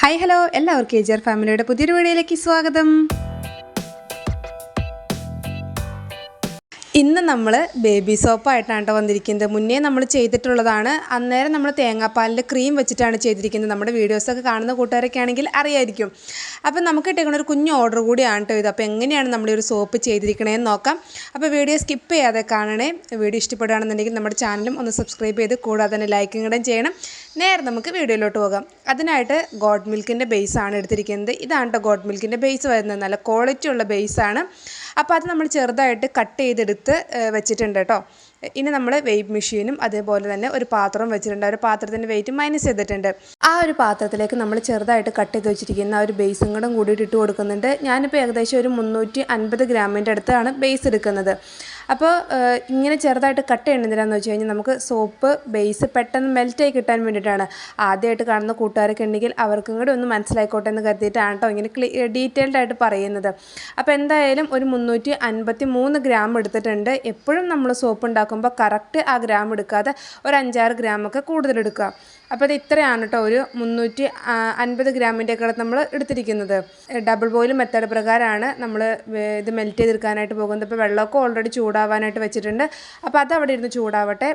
Hi hello എല്ലാവർക്കും ഏജിയർ ഫാമിലിയുടെ പുതിയൊരു വീഡിയോയിലേക്ക് സ്വാഗതം. ഇന്ന് നമ്മൾ ബേബി സോപ്പായിട്ടാണ് കേട്ടോ വന്നിരിക്കുന്നത്. മുന്നേ നമ്മൾ ചെയ്തിട്ടുള്ളതാണ്. അന്നേരം നമ്മൾ തേങ്ങാപ്പാലിന്റെ ക്രീം വെച്ചിട്ടാണ് ചെയ്തിരിക്കുന്നത്. നമ്മുടെ വീഡിയോസൊക്കെ കാണുന്ന കൂട്ടുകാരൊക്കെ ആണെങ്കിൽ അറിയായിരിക്കും. അപ്പം നമുക്ക് കിട്ടിയേക്കുന്ന ഒരു കുഞ്ഞ് ഓർഡർ കൂടിയാണ് കേട്ടോ ഇത്. അപ്പോൾ എങ്ങനെയാണ് നമ്മൾ ഒരു സോപ്പ് ചെയ്തിരിക്കണേന്ന് നോക്കാം. അപ്പോൾ വീഡിയോ സ്കിപ്പ് ചെയ്യാതെ കാണണേ. വീഡിയോ ഇഷ്ടപ്പെടുകയാണെന്നുണ്ടെങ്കിൽ നമ്മുടെ ചാനലും ഒന്ന് സബ്സ്ക്രൈബ് ചെയ്ത് കൂടാതെ തന്നെ ലൈക്കും കൂടെ ചെയ്യണം. നേരെ നമുക്ക് വീഡിയോയിലോട്ട് പോകാം. അതിനായിട്ട് ഗോഡ് മിൽക്കിന്റെ ബേസാണ് എടുത്തിരിക്കുന്നത്. ഇതാണ് കേട്ടോ ഗോഡ് മിൽക്കിന്റെ ബേസ് വരുന്നത്. നല്ല ക്വാളിറ്റി ഉള്ള ബേസാണ് അപ്പോൾ അത് നമ്മൾ ചെറുതായിട്ട് കട്ട് ചെയ്തെടുത്ത് വെച്ചിട്ടുണ്ട് കേട്ടോ. ഇനി നമ്മൾ വെയ്റ്റ് മെഷീനും അതേപോലെ തന്നെ ഒരു പാത്രം വെച്ചിട്ടുണ്ട്. ആ ഒരു പാത്രത്തിന്റെ വെയിറ്റ് മൈനസ് ചെയ്തിട്ടുണ്ട്. ആ ഒരു പാത്രത്തിലേക്ക് നമ്മൾ ചെറുതായിട്ട് കട്ട് ചെയ്ത് വെച്ചിരിക്കുന്ന ആ ഒരു ബേസും കൂടെ കൂടിയിട്ട് ഇട്ട് കൊടുക്കുന്നുണ്ട്. ഞാനിപ്പോൾ ഏകദേശം ഒരു മുന്നൂറ്റി അൻപത് ഗ്രാമിന്റെ അടുത്താണ് ബേസ് എടുക്കുന്നത്. അപ്പോൾ ഇങ്ങനെ ചെറുതായിട്ട് കട്ട് ചെയ്യണമെന്തിനാന്ന് വെച്ച് കഴിഞ്ഞാൽ നമുക്ക് സോപ്പ് ബേസ് പെട്ടെന്ന് മെൽറ്റായി കിട്ടാൻ വേണ്ടിയിട്ടാണ്. ആദ്യമായിട്ട് കാണുന്ന കൂട്ടുകാരൊക്കെ ഉണ്ടെങ്കിൽ അവർക്കും കൂടി ഒന്ന് മനസ്സിലായിക്കോട്ടെ എന്ന് കരുതിയിട്ടാണ് കേട്ടോ ഇങ്ങനെ ക്ലീ ഡീറ്റെയിൽഡ് ആയിട്ട് പറയുന്നത്. അപ്പോൾ എന്തായാലും ഒരു മുന്നൂറ്റി അൻപത്തി മൂന്ന് ഗ്രാം എടുത്തിട്ടുണ്ട്. എപ്പോഴും നമ്മൾ സോപ്പ് ഉണ്ടാക്കുമ്പോൾ കറക്റ്റ് ആ ഗ്രാം എടുക്കാതെ ഒരു അഞ്ചാറ് ഗ്രാമൊക്കെ കൂടുതൽ എടുക്കുക. അപ്പോൾ അത് ഇത്രയാണ് കേട്ടോ ഒരു മുന്നൂറ്റി അൻപത് ഗ്രാമിന്റെ ഒക്കെ നമ്മൾ എടുത്തിരിക്കുന്നത്. ഡബിൾ ബോയിൽ മെത്തേഡ് പ്രകാരമാണ് നമ്മൾ ഇത് മെൽറ്റ് ചെയ്തെടുക്കാനായിട്ട് പോകുന്നത്. ഇപ്പോൾ വെള്ളമൊക്കെ ഓൾറെഡി ചൂടാവാനായിട്ട് വെച്ചിട്ടുണ്ട്. അപ്പോൾ അത് അവിടെ ഇരുന്ന് ചൂടാവട്ടെ.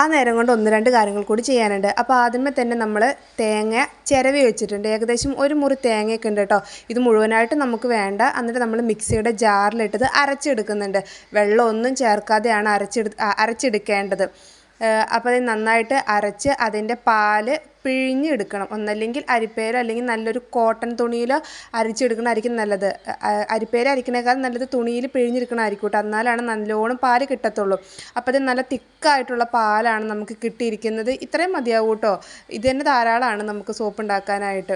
ആ നേരം കൊണ്ട് ഒന്ന് രണ്ട് കാര്യങ്ങൾ കൂടി ചെയ്യാനുണ്ട്. അപ്പോൾ ആദ്യമേ തന്നെ നമ്മൾ തേങ്ങ ചിരവി വെച്ചിട്ടുണ്ട്. ഏകദേശം ഒരു മുറി തേങ്ങയൊക്കെ ഉണ്ട് കേട്ടോ. ഇത് മുഴുവനായിട്ട് നമുക്ക് വേണ്ട. എന്നിട്ട് നമ്മൾ മിക്സിയുടെ ജാറിലിട്ടത് അരച്ചെടുക്കുന്നുണ്ട്. വെള്ളമൊന്നും ചേർക്കാതെയാണ് അരച്ചെടു അരച്ചെടുക്കേണ്ടത്. അപ്പോൾ അത് നന്നായിട്ട് അരച്ച് അതിന്റെ പാൽ പിഴിഞ്ഞെടുക്കണം. ഒന്നല്ലെങ്കിൽ അരിപ്പേരോ അല്ലെങ്കിൽ നല്ലൊരു കോട്ടൺ തുണിയിലോ അരിച്ചെടുക്കണമായിരിക്കും നല്ലത്. അ- അരിപ്പേര അരിക്കണേക്കാൾ നല്ലത് തുണിയിൽ പിഴിഞ്ഞെടുക്കണമായിരിക്കും കേട്ടോ. എന്നാലാണ് നല്ലോണം പാൽ കിട്ടത്തുള്ളൂ. അപ്പോൾ അത് നല്ല തിക്കായിട്ടുള്ള പാലാണ് നമുക്ക് കിട്ടിയിരിക്കുന്നത്. ഇത്രയും മതിയാവും കേട്ടോ. ഇത് തന്നെ ധാരാളമാണ് നമുക്ക് സോപ്പ് ഉണ്ടാക്കാനായിട്ട്.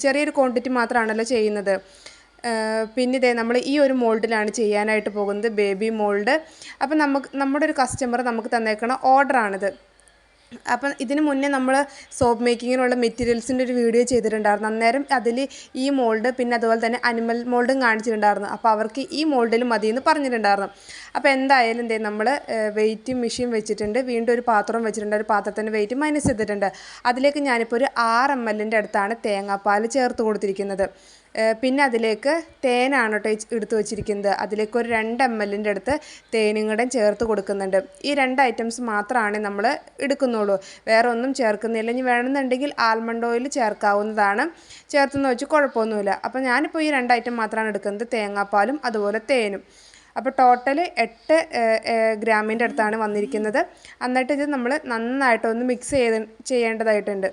ചെറിയൊരു ക്വാണ്ടിറ്റി മാത്രമാണല്ലോ ചെയ്യുന്നത്. പിന്നെ ഇതേ നമ്മൾ ഈ ഒരു മോൾഡിലാണ് ചെയ്യാനായിട്ട് പോകുന്നത് ബേബി മോൾഡ്. അപ്പം നമുക്ക് നമ്മുടെ ഒരു കസ്റ്റമർ നമുക്ക് തന്നേക്കണ ഓർഡറാണിത് അപ്പം ഇതിന് മുന്നേ നമ്മൾ സോപ്പ് മേക്കിങ്ങിനുള്ള മെറ്റീരിയൽസിന്റെ ഒരു വീഡിയോ ചെയ്തിട്ടുണ്ടായിരുന്നു. അന്നേരം അതിൽ ഈ മോൾഡ് പിന്നെ അതുപോലെ തന്നെ അനിമൽ മോൾഡും കാണിച്ചിട്ടുണ്ടായിരുന്നു. അപ്പോൾ അവർക്ക് ഈ മോൾഡിൽ മതി എന്ന് പറഞ്ഞിട്ടുണ്ടായിരുന്നു. അപ്പോൾ എന്തായാലും എന്തേ നമ്മൾ വെയിറ്റ് മെഷീൻ വെച്ചിട്ടുണ്ട്. വീണ്ടും ഒരു പാത്രം വെച്ചിട്ടുണ്ട്. ഒരു പാത്രത്തിന്റെ വെയിറ്റ് മൈനസ് ചെയ്തിട്ടുണ്ട്. അതിലേക്ക് ഞാനിപ്പോൾ ഒരു ആറ് എം എല്ലിന്റെ അടുത്താണ് തേങ്ങാപ്പാൽ ചേർത്ത് കൊടുത്തിരിക്കുന്നത്. പിന്നെ അതിലേക്ക് തേനാണ് കേട്ടോ എടുത്തു വച്ചിരിക്കുന്നത്. അതിലേക്ക് ഒരു രണ്ട് എം എല്ലിന്റെ അടുത്ത് തേനും കൂടെ ചേർത്ത് കൊടുക്കുന്നുണ്ട്. ഈ രണ്ട് ഐറ്റംസ് മാത്രമാണ് നമ്മൾ എടുക്കുന്നുള്ളൂ. വേറെ ഒന്നും ചേർക്കുന്നില്ല. ഇനി വേണമെന്നുണ്ടെങ്കിൽ ആൽമണ്ട് ഓയിൽ ചേർക്കാവുന്നതാണ്. ചേർത്തെന്ന് വെച്ച് കുഴപ്പമൊന്നുമില്ല. അപ്പോൾ ഞാനിപ്പോൾ ഈ രണ്ട് ഐറ്റം മാത്രമാണ് എടുക്കുന്നത്. തേങ്ങാപ്പാലും അതുപോലെ തേനും. അപ്പോൾ ടോട്ടൽ എട്ട് ഗ്രാമിന്റെ അടുത്താണ് വന്നിരിക്കുന്നത്. എന്നിട്ട് ഇത് നമ്മൾ നന്നായിട്ടൊന്ന് മിക്സ് ചെയ്ത് ചെയ്യേണ്ടതായിട്ടുണ്ട്.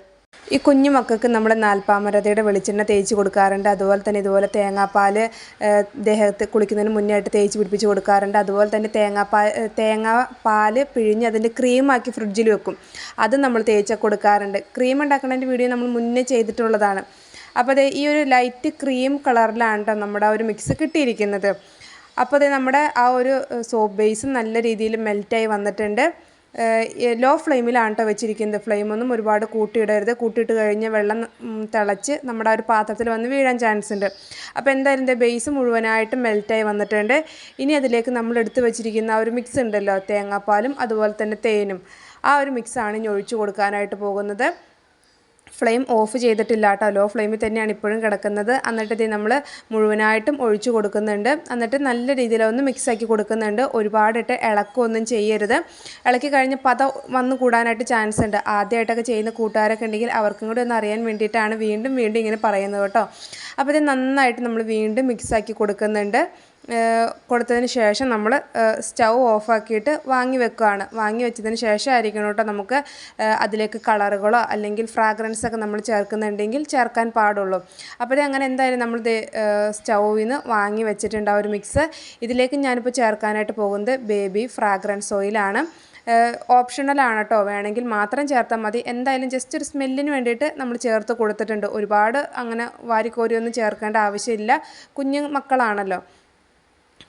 ഈ കുഞ്ഞു മക്കൾക്ക് നമ്മൾ നാൽപ്പാമരതയുടെ വെളിച്ചെണ്ണ തേച്ച് കൊടുക്കാറുണ്ട്. അതുപോലെ തന്നെ ഇതുപോലെ തേങ്ങാപ്പാൽ ദേഹത്ത് കുളിക്കുന്നതിന് മുന്നേ ആയിട്ട് തേച്ച് പിടിപ്പിച്ച് കൊടുക്കാറുണ്ട്. അതുപോലെ തന്നെ തേങ്ങാപ്പാൽ തേങ്ങാ പാൽ പിഴിഞ്ഞ് അതിന്റെ ക്രീമാക്കി ഫ്രിഡ്ജിൽ വെക്കും. അത് നമ്മൾ തേച്ച് കൊടുക്കാറുണ്ട്. ക്രീം ഉണ്ടാക്കുന്നതിന്റെ വീഡിയോ നമ്മൾ മുന്നേ ചെയ്തിട്ടുള്ളതാണ്. അപ്പോൾ അതെ ഈ ഒരു ലൈറ്റ് ക്രീം കളറിലാണ് കേട്ടോ നമ്മുടെ ആ ഒരു മിക്സ് കിട്ടിയിരിക്കുന്നത്. അപ്പോൾ അതെ നമ്മുടെ ആ ഒരു സോപ്പ് ബേസ് നല്ല രീതിയിൽ മെൽറ്റായി വന്നിട്ടുണ്ട്. ലോ ഫ്ലെയിമിലാണ് കേട്ടോ വെച്ചിരിക്കുന്നത്. ഫ്ലെയിമൊന്നും ഒരുപാട് കൂട്ടിയിടരുത്. കൂട്ടിയിട്ട് കഴിഞ്ഞ് വെള്ളം തിളച്ച് നമ്മുടെ ഒരു പാത്രത്തിൽ വന്ന് വീഴാൻ ചാൻസ് ഉണ്ട്. അപ്പോൾ എന്തായാലും ഇതിന്റെ ബേസ് മുഴുവനായിട്ട് മെൽറ്റായി വന്നിട്ടുണ്ട്. ഇനി അതിലേക്ക് നമ്മൾ എടുത്ത് വെച്ചിരിക്കുന്ന ആ ഒരു മിക്സ് ഉണ്ടല്ലോ. തേങ്ങാപ്പാലും അതുപോലെ തന്നെ തേനും. ആ ഒരു മിക്സാണ് ഇനി ഒഴിച്ചു കൊടുക്കാനായിട്ട് പോകുന്നത്. ഫ്ലെയിം ഓഫ് ചെയ്തിട്ടില്ല കേട്ടോ. ലോ ഫ്ലെയിമിൽ തന്നെയാണ് ഇപ്പോഴും കിടക്കുന്നത്. എന്നിട്ട് ഇത് നമ്മൾ മുഴുവനായിട്ടും ഒഴിച്ചു കൊടുക്കുന്നുണ്ട്. എന്നിട്ട് നല്ല രീതിയിലൊന്ന് മിക്സാക്കി കൊടുക്കുന്നുണ്ട്. ഒരുപാടിട്ട് ഇളക്കൊന്നും ചെയ്യരുത്. ഇളക്കി കഴിഞ്ഞ് പത വന്ന് കൂടാനായിട്ട് ചാൻസ് ഉണ്ട്. ആദ്യമായിട്ടൊക്കെ ചെയ്യുന്ന കൂട്ടുകാരൊക്കെ ഉണ്ടെങ്കിൽ അവർക്കും കൂടി ഒന്ന് അറിയാൻ വേണ്ടിയിട്ടാണ് വീണ്ടും വീണ്ടും ഇങ്ങനെ പറയുന്നത് കേട്ടോ. അപ്പോൾ ഇത് നന്നായിട്ട് നമ്മൾ വീണ്ടും മിക്സ് ആക്കി കൊടുക്കുന്നുണ്ട്. കൊടുത്തതിന് ശേഷം നമ്മൾ സ്റ്റൗ ഓഫാക്കിയിട്ട് വാങ്ങി വെക്കുകയാണ് വാങ്ങി വെച്ചതിന് ശേഷം ആയിരിക്കണം കേട്ടോ നമുക്ക് അതിലേക്ക് കളറുകളോ അല്ലെങ്കിൽ ഫ്രാഗ്രൻസ് ഒക്കെ നമ്മൾ ചേർക്കുന്നുണ്ടെങ്കിൽ ചേർക്കാൻ പാടുള്ളൂ. അപ്പോൾ അങ്ങനെ എന്തായാലും നമ്മൾ സ്റ്റൗവിൽ നിന്ന് വാങ്ങി വെച്ചിട്ടുണ്ട് ആ ഒരു മിക്സ്. ഇതിലേക്ക് ഞാനിപ്പോൾ ചേർക്കാനായിട്ട് പോകുന്നത് ബേബി ഫ്രാഗ്രൻസ് ഓയിലാണ് ഓപ്ഷണലാണ് കേട്ടോ. വേണമെങ്കിൽ മാത്രം ചേർത്താൽ മതി. എന്തായാലും ജസ്റ്റ് ഒരു സ്മെല്ലിന് വേണ്ടിയിട്ട് നമ്മൾ ചേർത്ത് കൊടുത്തിട്ടുണ്ട്. ഒരുപാട് അങ്ങനെ വാരിക്കോരിയൊന്നും ചേർക്കേണ്ട ആവശ്യമില്ല. കുഞ്ഞു മക്കളാണല്ലോ.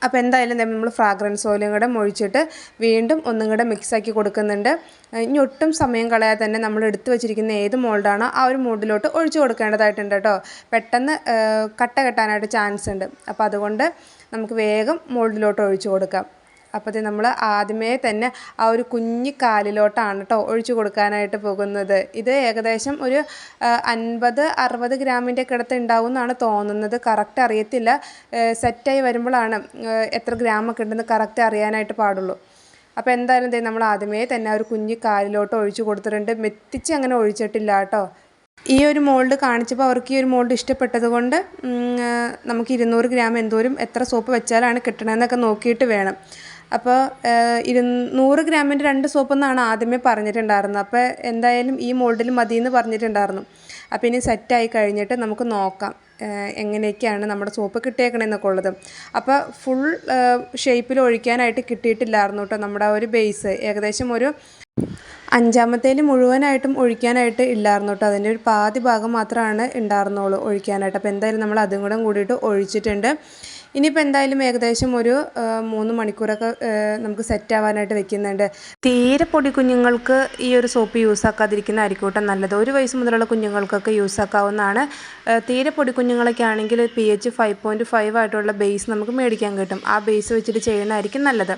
അപ്പോൾ എന്തായാലും നമ്മൾ ഫ്രാഗ്രൻസ് ഓയിലും കൂടെ മൊഴിച്ചിട്ട് വീണ്ടും ഒന്നും കൂടെ മിക്സാക്കി കൊടുക്കുന്നുണ്ട്. ഇനി ഒട്ടും സമയം കളയാതെ തന്നെ നമ്മൾ എടുത്തു വെച്ചിരിക്കുന്ന ഏത് മോൾഡാണോ ആ ഒരു മോൾഡിലോട്ട് ഒഴിച്ചു കൊടുക്കേണ്ടതായിട്ടുണ്ട് കേട്ടോ. പെട്ടെന്ന് കട്ട കെട്ടാനായിട്ട് ചാൻസ് ഉണ്ട്. അപ്പോൾ അതുകൊണ്ട് നമുക്ക് വേഗം മോൾഡിലോട്ട് ഒഴിച്ചു കൊടുക്കാം. അപ്പോൾ നമ്മൾ ആദ്യമേ തന്നെ ആ ഒരു കുഞ്ഞി കാലിലോട്ടാണ് കേട്ടോ ഒഴിച്ചു കൊടുക്കാനായിട്ട് പോകുന്നത്. ഇത് ഏകദേശം ഒരു അൻപത് അറുപത് ഗ്രാമിന്റെ കിടത്ത് ഉണ്ടാവും എന്നാണ് തോന്നുന്നത്. കറക്റ്റ് അറിയത്തില്ല. സെറ്റായി വരുമ്പോഴാണ് എത്ര ഗ്രാമൊക്കെ ഉണ്ടെന്ന് കറക്റ്റ് അറിയാനായിട്ട് പാടുള്ളൂ. അപ്പോൾ എന്തായാലും ദേ നമ്മൾ ആദ്യമേ തന്നെ ആ ഒരു കുഞ്ഞു കാലിലോട്ട് ഒഴിച്ചു കൊടുത്തിട്ടുണ്ട്. മെത്തിച്ച് അങ്ങനെ ഒഴിച്ചിട്ടില്ല കേട്ടോ ഈ ഒരു മോൾഡ് കാണിച്ചപ്പോൾ അവർക്ക് ഈ ഒരു മോൾഡ് ഇഷ്ടപ്പെട്ടത് കൊണ്ട് നമുക്ക് ഇരുന്നൂറ് ഗ്രാം എന്തോരം എത്ര സോപ്പ് വെച്ചാലാണ് കിട്ടണമെന്നൊക്കെ നോക്കിയിട്ട് വേണം. അപ്പോൾ ഇരുന്നൂറ് ഗ്രാമിന്റെ രണ്ട് സോപ്പ് എന്നാണ് ആദ്യമേ പറഞ്ഞിട്ടുണ്ടായിരുന്നത്. അപ്പോൾ എന്തായാലും ഈ മോൾഡിൽ മതി എന്ന് പറഞ്ഞിട്ടുണ്ടായിരുന്നു. അപ്പോൾ ഇനി സെറ്റായി കഴിഞ്ഞിട്ട് നമുക്ക് നോക്കാം എങ്ങനെയൊക്കെയാണ് നമ്മുടെ സോപ്പ് കിട്ടിയേക്കണേന്നൊക്കെ ഉള്ളത്. അപ്പോൾ ഫുൾ ഷേപ്പിൽ ഒഴിക്കാനായിട്ട് കിട്ടിയിട്ടില്ലായിരുന്നു കേട്ടോ നമ്മുടെ ഒരു ബേസ്. ഏകദേശം ഒരു അഞ്ചാമത്തേൽ മുഴുവനായിട്ടും ഒഴിക്കാനായിട്ട് ഇല്ലായിരുന്നു കേട്ടോ. അതിന്റെ ഒരു പാതി ഭാഗം മാത്രമാണ് ഉണ്ടായിരുന്നുള്ളൂ ഒഴിക്കാനായിട്ട്. അപ്പോൾ എന്തായാലും നമ്മൾ അതും കൂടെ കൂടിയിട്ട് ഒഴിച്ചിട്ടുണ്ട്. ഇനിയിപ്പോൾ എന്തായാലും ഏകദേശം ഒരു മൂന്ന് മണിക്കൂറൊക്കെ നമുക്ക് സെറ്റ് ആവാനായിട്ട് വെക്കുന്നുണ്ട്. തീരെ പൊടി കുഞ്ഞുങ്ങൾക്ക് ഈ ഒരു സോപ്പ് യൂസ് ആക്കാതിരിക്കുന്ന കേട്ടോ നല്ലത്. ഒരു വയസ്സ് മുതലുള്ള കുഞ്ഞുങ്ങൾക്കൊക്കെ യൂസ് ആക്കാവുന്നതാണ്. തീരെ പൊടി കുഞ്ഞുങ്ങളൊക്കെ ആണെങ്കിൽ P H five point five ആയിട്ടുള്ള ബേസ് നമുക്ക് മേടിക്കാൻ കിട്ടും. ആ ബേസ് വെച്ചിട്ട് ചെയ്യുന്നതായിരിക്കും നല്ലത്.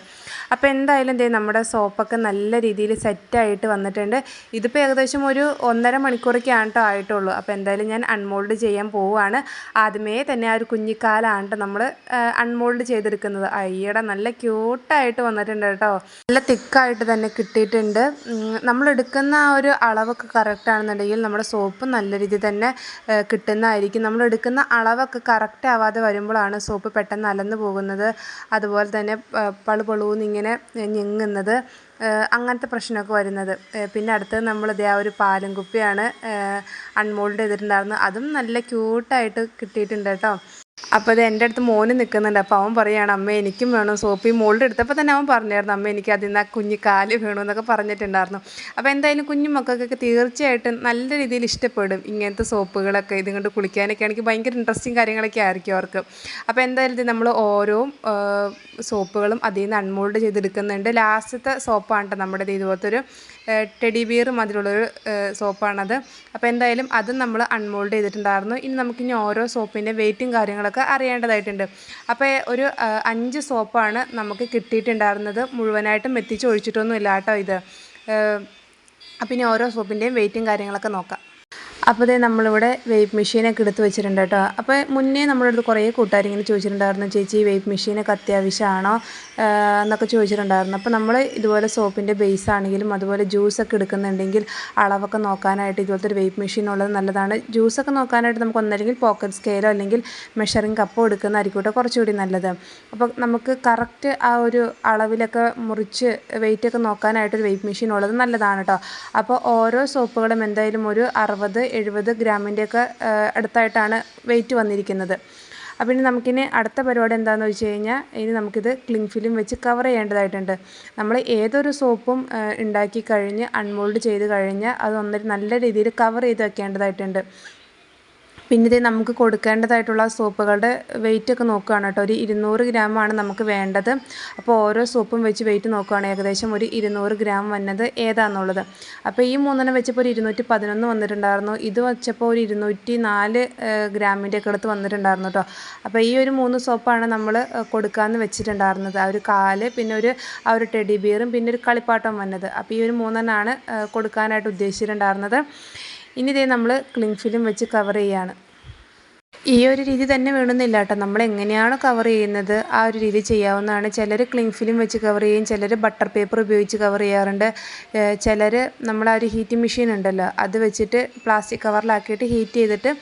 അപ്പോൾ എന്തായാലും ദേ നമ്മുടെ സോപ്പൊക്കെ നല്ല രീതിയിൽ സെറ്റായിട്ട് വന്നിട്ടുണ്ട്. ഇതിപ്പോൾ ഏകദേശം ഒരു ഒന്നര മണിക്കൂറൊക്കെ ആണ്ട്ടോ ആയിട്ടുള്ളൂ. അപ്പോൾ എന്തായാലും ഞാൻ അൺമോൾഡ് ചെയ്യാൻ പോവുകയാണ്. ആദ്യമേ തന്നെ ആ ഒരു കുഞ്ഞിക്കാലാണ് നമ്മൾ അൺമോൾഡ് ചെയ്തെടുക്കുന്നത്. അയ്യട നല്ല ക്യൂട്ടായിട്ട് വന്നിട്ടുണ്ട് കേട്ടോ. നല്ല തിക്കായിട്ട് തന്നെ കിട്ടിയിട്ടുണ്ട്. നമ്മളെടുക്കുന്ന ആ ഒരു അളവൊക്കെ കറക്റ്റ് ആണെന്നുണ്ടെങ്കിൽ നമ്മുടെ സോപ്പ് നല്ല രീതിയിൽ തന്നെ കിട്ടുന്നതായിരിക്കും. നമ്മൾ എടുക്കുന്ന അളവൊക്കെ കറക്റ്റ് ആവാതെ വരുമ്പോഴാണ് സോപ്പ് പെട്ടെന്ന് അലന്ന് പോകുന്നത്. അതുപോലെ തന്നെ പളു പളുപളുന്ന് ഇങ്ങനെ ഞെങ്ങുന്നത് അങ്ങനത്തെ പ്രശ്നമൊക്കെ വരുന്നത്. പിന്നെ അടുത്തത് നമ്മൾ ഇതേ ആ ഒരു പാലും കുപ്പിയാണ് അൺമോൾഡ് ചെയ്തിട്ടുണ്ടായിരുന്നത്. അതും നല്ല ക്യൂട്ടായിട്ട് കിട്ടിയിട്ടുണ്ട് കേട്ടോ. അപ്പോൾ അത് എന്റെ അടുത്ത് മോന് നിൽക്കുന്നുണ്ട് അപ്പോൾ അവൻ പറയുകയാണ് അമ്മ എനിക്കും വേണം സോപ്പി. മോൾഡ് എടുത്തപ്പോൾ തന്നെ അവൻ പറഞ്ഞായിരുന്നു അമ്മ എനിക്ക് അതിൽ നിന്ന് ആ കുഞ്ഞു കാൽ വേണമെന്നൊക്കെ പറഞ്ഞിട്ടുണ്ടായിരുന്നു. അപ്പോൾ എന്തായാലും കുഞ്ഞു മക്കൾക്കൊക്കെ തീർച്ചയായിട്ടും നല്ല രീതിയിൽ ഇഷ്ടപ്പെടും ഇങ്ങനത്തെ സോപ്പുകളൊക്കെ ഇതും കൊണ്ട് കുളിക്കാനൊക്കെ ആണെങ്കിൽ ഭയങ്കര ഇൻട്രസ്റ്റിംഗ് കാര്യങ്ങളൊക്കെ ആയിരിക്കും അവർക്ക്. അപ്പോൾ എന്തായാലും ഇത് നമ്മൾ ഓരോ സോപ്പുകളും അതിൽ നിന്ന് അൺമോൾഡ് ചെയ്തെടുക്കുന്നുണ്ട്. ലാസ്റ്റത്തെ സോപ്പാണ് നമ്മുടെ ഇത് ഇതുപോലത്തെ ഒരു ടെഡി ബിയർ അതിലുള്ളൊരു സോപ്പാണത്. അപ്പോൾ എന്തായാലും അതും നമ്മൾ അൺമോൾഡ് ചെയ്തിട്ടുണ്ടായിരുന്നു. ഇനി നമുക്കിനി ഓരോ സോപ്പിന്റെ വെയിറ്റും കാര്യങ്ങളൊക്കെ അറിയേണ്ടതായിട്ടുണ്ട്. അപ്പോൾ ഒരു അഞ്ച് സോപ്പാണ് നമുക്ക് കിട്ടിയിട്ടുണ്ടായിരുന്നത്. മുഴുവനായിട്ടും എത്തിച്ച് ഒഴിച്ചിട്ടൊന്നുമില്ല കേട്ടോ ഇത്. പിന്നെ ഓരോ സോപ്പിന്റെയും വെയിറ്റും കാര്യങ്ങളൊക്കെ നോക്കാം. അപ്പോൾ ഇതേ നമ്മളിവിടെ വെയ്പ്പ് മെഷീനൊക്കെ എടുത്ത് വെച്ചിട്ടുണ്ട് കേട്ടോ. അപ്പോൾ മുന്നേ നമ്മുടെ അടുത്ത് കുറേ കൂട്ടുകാരിങ്ങനെ ചോദിച്ചിട്ടുണ്ടായിരുന്നു ചേച്ചി വെയ്പ്പ് മെഷീനൊക്കെ അത്യാവശ്യമാണോ? എന്നൊക്കെ ചോദിച്ചിട്ടുണ്ടായിരുന്നു. അപ്പോൾ നമ്മൾ ഇതുപോലെ സോപ്പിന്റെ ബേസ് ആണെങ്കിലും അതുപോലെ ജ്യൂസൊക്കെ എടുക്കുന്നുണ്ടെങ്കിൽ അളവൊക്കെ നോക്കാനായിട്ട് ഇതുപോലത്തെ ഒരു വെയ്റ്റ് മെഷീൻ ഉള്ളത് നല്ലതാണ്. ജ്യൂസൊക്കെ നോക്കാനായിട്ട് നമുക്ക് ഒന്നല്ലെങ്കിൽ പോക്കറ്റ് സ്കെയിലോ അല്ലെങ്കിൽ മെഷറിങ് കപ്പോ എടുക്കുന്നതായിരിക്കും കേട്ടോ കുറച്ചുകൂടി നല്ലത്. അപ്പോൾ നമുക്ക് കറക്റ്റ് ആ ഒരു അളവിലൊക്കെ മുറിച്ച് വെയ്റ്റൊക്കെ നോക്കാനായിട്ട് ഒരു വെയ്റ്റ് മെഷീൻ ഉള്ളത് നല്ലതാണ് കേട്ടോ. അപ്പോൾ ഓരോ സോപ്പുകളും എന്തായാലും ഒരു അറുപത് എഴുപത് ഗ്രാമിന്റെയൊക്കെ അടുത്തായിട്ടാണ് വെയിറ്റ് വന്നിരിക്കുന്നത്. അപ്പോൾ ഇനി നമുക്കിനി അടുത്ത പരിപാടി എന്താണെന്ന് വെച്ച് കഴിഞ്ഞാൽ ഇനി നമുക്കിത് ക്ലിങ് ഫിലിം വെച്ച് കവർ ചെയ്യേണ്ടതായിട്ടുണ്ട്. നമ്മൾ ഏതൊരു സോപ്പും ഉണ്ടാക്കി കഴിഞ്ഞ് അൺമോൾഡ് ചെയ്ത് കഴിഞ്ഞാൽ അത് ഒന്നൊരു നല്ല രീതിയിൽ കവർ ചെയ്ത് വെക്കേണ്ടതായിട്ടുണ്ട്. പിന്നെ ഇത് നമുക്ക് കൊടുക്കേണ്ടതായിട്ടുള്ള സോപ്പുകളുടെ വെയിറ്റ് ഒക്കെ നോക്കുകയാണ് കേട്ടോ. ഒരു ഇരുന്നൂറ് ഗ്രാമാണ് നമുക്ക് വേണ്ടത്. അപ്പോൾ ഓരോ സോപ്പും വെച്ച് വെയിറ്റ് നോക്കുകയാണ്. ഏകദേശം ഒരു ഇരുന്നൂറ് ഗ്രാം വന്നത് ഏതാണെന്നുള്ളത് അപ്പോൾ ഈ മൂന്നെണ്ണം വെച്ചപ്പോൾ ഒരു ഇരുന്നൂറ്റി പതിനൊന്ന് വന്നിട്ടുണ്ടായിരുന്നു. ഇത് വെച്ചപ്പോൾ ഒരു ഇരുന്നൂറ്റി നാല് ഗ്രാമിന്റെ ഒക്കെ അടുത്ത് വന്നിട്ടുണ്ടായിരുന്നു കേട്ടോ. അപ്പോൾ ഈ ഒരു മൂന്ന് സോപ്പാണ് നമ്മൾ കൊടുക്കാമെന്ന് വെച്ചിട്ടുണ്ടായിരുന്നത്. ആ ഒരു കാൽ പിന്നെ ഒരു ആ ഒരു ടെഡി ബിയറും പിന്നെ ഒരു കളിപ്പാട്ടം വന്നത്. അപ്പോൾ ഈ ഒരു മൂന്നെണ്ണമാണ് കൊടുക്കാനായിട്ട് ഉദ്ദേശിച്ചിട്ടുണ്ടായിരുന്നത്. ഇനി ഇതേ നമ്മൾ ക്ലിങ് ഫിലിം വെച്ച് കവർ ചെയ്യാണ്. ഈ ഒരു രീതി തന്നെ വേണമെന്നില്ല കേട്ടോ നമ്മൾ എങ്ങനെയാണോ കവർ ചെയ്യുന്നത്? ആ ഒരു രീതി ചെയ്യാവുന്നതാണ്. ചിലർ ക്ലിങ് ഫിലിം വെച്ച് കവർ ചെയ്യും ചിലർ ബട്ടർ പേപ്പർ ഉപയോഗിച്ച് കവർ ചെയ്യാറുണ്ട്. ചിലർ നമ്മൾ ആ ഒരു ഹീറ്റിംഗ് മെഷീൻ ഉണ്ടല്ലോ അത് വെച്ചിട്ട് പ്ലാസ്റ്റിക് കവറിലാക്കിയിട്ട് ഹീറ്റ് ചെയ്തിട്ട്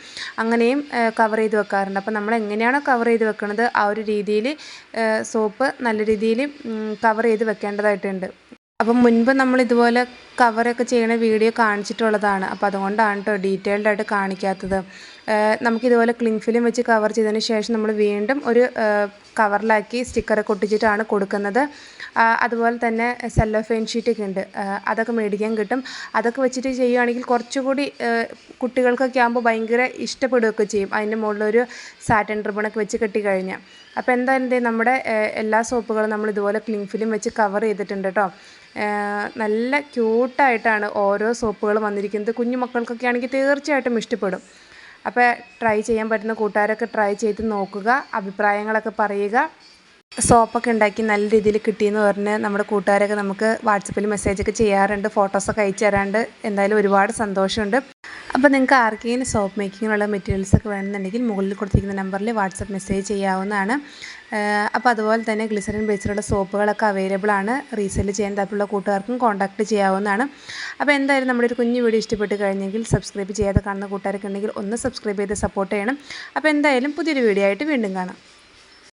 അങ്ങനെയും കവർ ചെയ്ത് വെക്കാറുണ്ട്. അപ്പോൾ നമ്മൾ എങ്ങനെയാണോ കവർ ചെയ്ത് വെക്കുന്നത് ആ ഒരു രീതിയിൽ സോപ്പ് നല്ല രീതിയിൽ കവർ ചെയ്ത് വെക്കേണ്ടതായിട്ടുണ്ട്. അപ്പം മുൻപ് നമ്മൾ ഇതുപോലെ കവറൊക്കെ ചെയ്യണ വീഡിയോ കാണിച്ചിട്ടുള്ളതാണ്. അപ്പോൾ അതുകൊണ്ടാണ് കേട്ടോ ഡീറ്റെയിൽഡ് ആയിട്ട് കാണിക്കാത്തത്. നമുക്കിതുപോലെ ക്ലിങ് ഫിലിം വെച്ച് കവർ ചെയ്തതിന് ശേഷം നമ്മൾ വീണ്ടും ഒരു കവറിലാക്കി സ്റ്റിക്കറൊക്കെ ഒട്ടിച്ചിട്ടാണ് കൊടുക്കുന്നത്. അതുപോലെ തന്നെ സെല്ലോ ഫെയിൻ ഷീറ്റൊക്കെ ഉണ്ട്. അതൊക്കെ മേടിക്കാൻ കിട്ടും. അതൊക്കെ വെച്ചിട്ട് ചെയ്യുകയാണെങ്കിൽ കുറച്ചുകൂടി കുട്ടികൾക്കൊക്കെ ആകുമ്പോൾ ഭയങ്കര ഇഷ്ടപ്പെടുകയൊക്കെ ചെയ്യും. അതിന്റെ മുകളിലൊരു സാറ്റൻ റിബണൊക്കെ വെച്ച് കെട്ടിക്കഴിഞ്ഞാൽ. അപ്പോൾ എന്തായാലും നമ്മുടെ എല്ലാ സോപ്പുകളും നമ്മൾ ഇതുപോലെ ക്ലിങ് ഫിലിം വെച്ച് കവർ ചെയ്തിട്ടുണ്ട് കേട്ടോ നല്ല ക്യൂട്ടായിട്ടാണ് ഓരോ സോപ്പുകളും വന്നിരിക്കുന്നത്. കുഞ്ഞു മക്കൾക്കൊക്കെ ആണെങ്കിൽ തീർച്ചയായിട്ടും ഇഷ്ടപ്പെടും. അപ്പോൾ ട്രൈ ചെയ്യാൻ പറ്റുന്ന കൂട്ടുകാരൊക്കെ ട്രൈ ചെയ്ത് നോക്കുക അഭിപ്രായങ്ങളൊക്കെ പറയുക. സോപ്പൊക്കെ ഉണ്ടാക്കി നല്ല രീതിയിൽ കിട്ടിയെന്ന് പറഞ്ഞ് നമ്മുടെ കൂട്ടുകാരൊക്കെ നമുക്ക് വാട്സപ്പിൽ മെസ്സേജൊക്കെ ചെയ്യാറുണ്ട് ഫോട്ടോസൊക്കെ അയച്ചു തരാറുണ്ട്. എന്തായാലും ഒരുപാട് സന്തോഷമുണ്ട്. അപ്പോൾ നിങ്ങൾക്ക് ആർക്കെങ്കിലും സോപ്പ് മേക്കിങ്ങിനുള്ള മെറ്റീരിയൽസ് ഒക്കെ വേണമെന്നുണ്ടെങ്കിൽ മുകളിൽ കൊടുത്തിരിക്കുന്ന നമ്പറിൽ വാട്സപ്പ് മെസ്സേജ് ചെയ്യാവുന്നതാണ്. അപ്പോൾ അതുപോലെ തന്നെ ഗ്ലിസറിൻ ബേസിലുള്ള സോപ്പുകളൊക്കെ അവൈലബിൾ ആണ്. റീസെൽ ചെയ്യാൻ താല്പര്യമുള്ള കൂട്ടുകാർക്കും കോൺടാക്ട് ചെയ്യാവുന്നതാണ്. അപ്പോൾ എന്തായാലും നമ്മുടെ ഒരു കുഞ്ഞു വീഡിയോ ഇഷ്ടപ്പെട്ട് കഴിഞ്ഞെങ്കിൽ സബ്സ്ക്രൈബ് ചെയ്യാതെ കാണുന്ന കൂട്ടുകാരൊക്കെ ഉണ്ടെങ്കിൽ ഒന്ന് സബ്സ്ക്രൈബ് ചെയ്ത് സപ്പോർട്ട് ചെയ്യണം. അപ്പോൾ എന്തായാലും പുതിയൊരു വീഡിയോ ആയിട്ട് വീണ്ടും കാണാം.